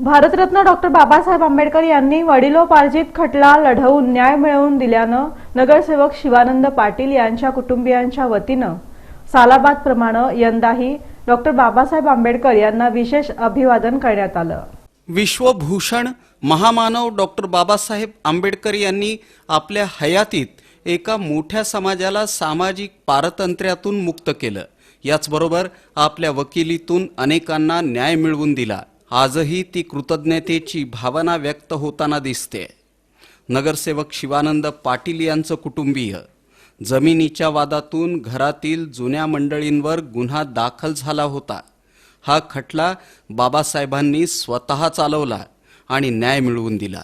Bharat Ratna doctor Babasaheb Ambedkar यांनी वडिलोपार्जित खटला लढवून न्याय मिळवून दिल्यानं नगरसेवक शिवानंद पाटील यांच्या कुटुंबियांच्या वतीनं सालाबाद प्रमाणे यंदाही डॉक्टर बाबासाहेब आंबेडकर यांना विशेष अभिवादन करण्यात आलं. विश्वभूषण महामानव डॉक्टर बाबासाहेब आंबेडकर यांनी आपल्या हयातीत एका मोठ्या समाजाला सामाजिक पारतंत्र्यातून मुक्त केलं. याचबरोबर आपल्या वकिलीतून अनेकांना न्याय मिळवून दिला. आजही ती कृतज्ञतेची भावना व्यक्त होताना दिसते. नगरसेवक शिवानंद पाटील यांचं कुटुंबीय. जमिनीच्या वादातून घरातील जुन्या मंडळींवर गुन्हा दाखल झाला होता. हा खटला बाबासाहेबांनी स्वतः चालवला आणि न्याय मिळवून दिला.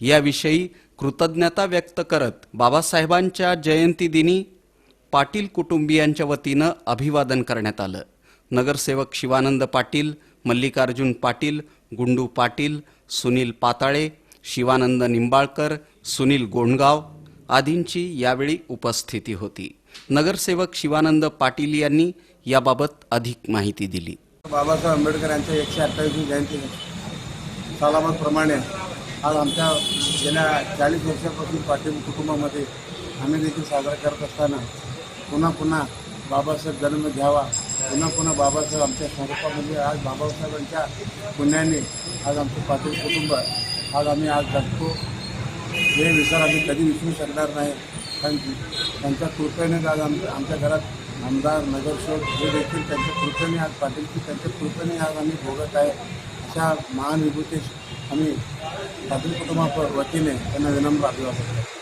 याविषयी कृतज्ञता व्यक्त करत बाबासाहेबांच्या जयंतीदिनी पाटील कुटुंबियांच्या वतीनं अभिवादन करण्यात आलं. नगरसेवक शिवानंद पाटील मल्लिकार्जुन पाटील गुंडू पाटील सुनील पाताळे शिवानंद निंबाळकर सुनील गोंडगाव आदींची यावेळी उपस्थिती होती. नगरसेवक शिवानंद पाटील यांनी याबाबत अधिक माहिती दिली. बाबासाहेब आंबेडकर यांच्या एकशे अठ्ठावीसवी जयंती सालाबादप्रमाणे आज आमच्या गेल्या चाळीस वर्षापासून पाटील कुटुंबामध्ये आम्ही देखील साजरा करत असताना पुन्हा पुन्हा बाबासाहेब जन्म घ्यावा पुन्हा पुन्हा बाबासाहेब आमच्या स्वरूपामध्ये आज बाबासाहेबांच्या पुण्याने आज आमचं पाटील कुटुंब आज आम्ही आज जगतो. हे विचार आम्ही कधी विसरू शकणार नाही. कारण त्यांच्या कृपेनेच आज आम आमच्या घरात आमदार नगरसेवक हे देखील त्यांच्या कृपेने आज पाटील की त्यांच्या कृपेने आज आम्ही भोगत आहे. अशा महान विभूतीस आम्ही पाटील कुटुंबा वतीने त्यांना विनम्र अभिवादन करतो.